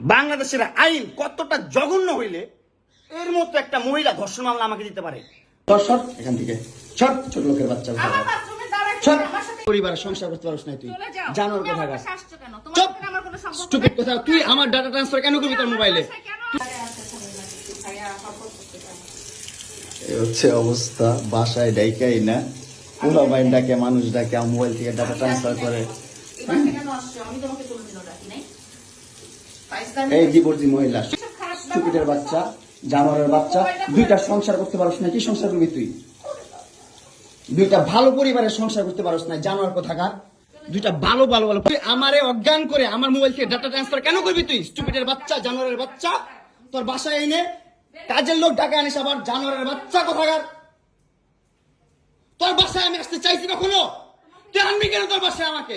বাংলাদেশের আইন কতটা জঘন্য হইলে এর মতো একটা মহিলা ধর্ষণ মামলা আমাকে দিতে পারে? সর এখান থেকে। সর ছোট লোকের বাচ্চা। সর। পরিবারের সংসার করতে পারছ না তুই। জানোর কথা আমার পাশে আসছো কেন? তোমার চুপ! সাথে আমার কোনো সম্পর্ক স্টুপিড কথা। তুই আমার ডাটা ট্রান্সফার কেন করবি তোর মোবাইলে হচ্ছে অবস্থা। বাসায় ডাইকাই না। পুরো বাইন ডাকে মানুষ ডাকে মোবাইল থেকে ডাটা ট্রান্সফার করে? আমি তোমাকে ডাকি নাই। এই। ডিভোর্সি মহিলা ব্যবহার বাচ্চা জানোয়ারের বাচ্চা দুইটা সংসার করতে পারছ না কি সংসার করবি তুই? দুইটা ভালো পরিবারের সংসার করতে পারছ না জানোয়ার কোথাকার? দুইটা ভালো ভালো ভালো আমারে অজ্ঞান করে আমার মোবাইল থেকে ডাটা ট্রান্সফার কেন করবি তুই? স্টুপিডের বাচ্চা জানোয়ারের বাচ্চা তোর বাসায় এনে কাজের লোক ডাকা আনিস আবার জানোয়ারের বাচ্চা কোথাকার? তোর বাসায় আমি আসতে চাইছি কখনো? তুই আনবি কেন তোর বাসায় আমাকে?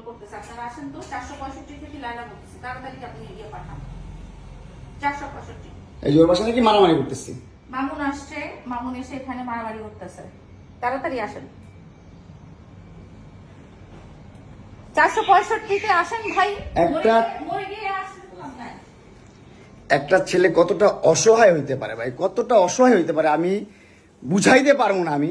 এগুলো করতেছে। আপনারা আসেন তো, 465 থেকে লায়লা বলতেছি। তাড়াতাড়ি আপনি ইয়ে পাঠান। 465 এই যে ওর বাসা নাকি মারামারি করতেছি মামুন আসছে মামুন এসে এখানে মারামারি করতেছে তাড়াতাড়ি আসেন চারশো পঁয়ষট্টিতে আসেন ভাই মরে- গিয়ে। একটা ছেলে কতটা অসহায় হইতে পারে ভাই কতটা অসহায় হইতে পারে আমি বুঝাইতে পারব না আমি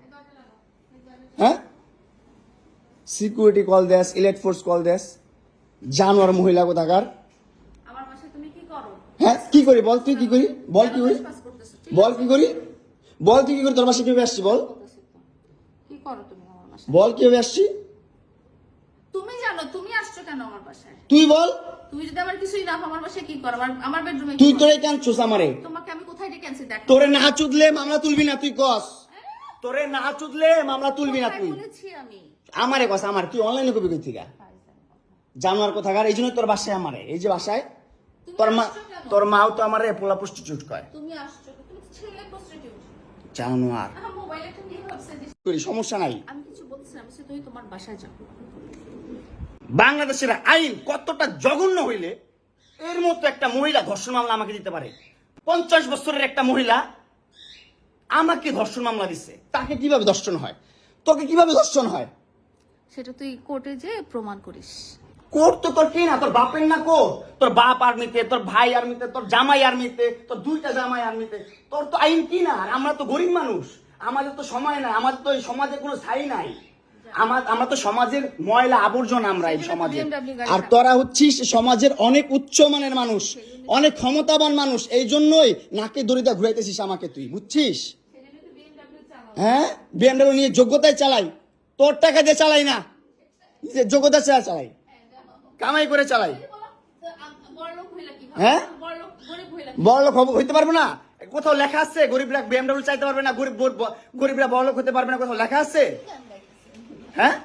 হ্যাঁ? সিকিউরিটি কল দেস ইলেট ফোর্স কল দেস। জানোয়ার মহিলা কোথাকার? হ্যাঁ কি করি বল তুই কি করি? বল কি করি? বল কি করি? বল তুই কি করি? তোর বাসায় কীভাবে আসছি বল? বল কীভাবে আসছি? তুমি জানো তুমি আসছো কেন আমার বাসায়? তুই বল। তুমি যদি আমার কিছুই না আমার বাসায় কি করো? আমার আমার বেডরুমে তুই তোরে কেন চুস আমারে? তোমাকে আমি কোথায় ডেকে আনছি? দেখ। তোরে না চুদলে মামলা তুলবি না তুই কস। তোরে না চুদলে মামলা তুলবি না তুই। আমারে কস আমার তুই অনলাইনে কবি কই থেকে জানোয়ার কোথাকার এই জন্য তোর বাসায় আমারে। এই যে বাসায় তোর মা তোর মাও তো আমারে পোলা প্রস্টিটিউট কয়। তুমি আসছো তুমি ছেলে প্রস্টিটিউট জানোয়ার। আমার মোবাইলে নিয়ে ভাবছে যে করি সমস্যা নাই। আমি কিছু বলছি না আমি বলছি, তুমি তোমার বাসায় যাও বাংলাদেশের আইন কতটা জঘন্য হইলে এর মতো একটা মহিলা ধর্ষণ মামলা আমাকে দিতে পারে। পঞ্চাশ বছরের একটা মহিলা আমাকে ধর্ষণ মামলা দিচ্ছে তাকে কীভাবে ধর্ষণ হয়? তোকে কীভাবে ধর্ষণ হয়? সেটা তুই কোর্টে যে প্রমাণ করিস। কোর্ট তো তোর কি না? তোর বাপের না কোর্ট? তোর বাপ আর্মিতে তোর ভাই আর্মিতে তোর জামাই আর্মিতে তোর দুইটা জামাই আর্মিতে। তোর তো আইন কি না? আর আমরা তো গরিব মানুষ। আমাদের তো সময় নাই। আমাদের তো এই সমাজে কোনো ছাই নাই। আমার আমরা তো সমাজের ময়লা আবর্জনা আমরা এই সমাজে আর তোরা হচ্ছিস সমাজের অনেক উচ্চ মানের মানুষ অনেক ক্ষমতাবান মানুষ। এই জন্যই নাকে দড়িটা ঘুরাইতেছিস আমাকে তুই বুঝছিস? হ্যাঁ? বিএমডাব্লিউ নিয়ে যোগ্যতায় চালাই। তোর টাকা দিয়ে চালাই না। নিজের যোগ্যতা ছাড়া চালাই। কামাই করে চালাই। হ্যাঁ? বড় লোক হইতে পারব না। কোথাও লেখা আছে গরিবরা বিএমডাব্লিউ চাইতে পারবে না গরিব গরিবরা বড় লোক হতে পারবে না কোথাও লেখা আছে? হ্যাঁ?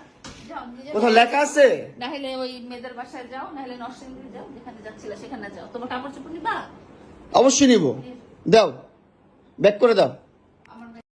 কোথাও লেখা আছে? নাহলে ওই মেয়েদের বাসায় যাও নাহলে নরসিংদী যাও যেখানে যাচ্ছিলে সেখানে যাও। তোমার কাপড় চোপড় নিবা? অবশ্যই নিব। দাও। ব্যাক করে দাও।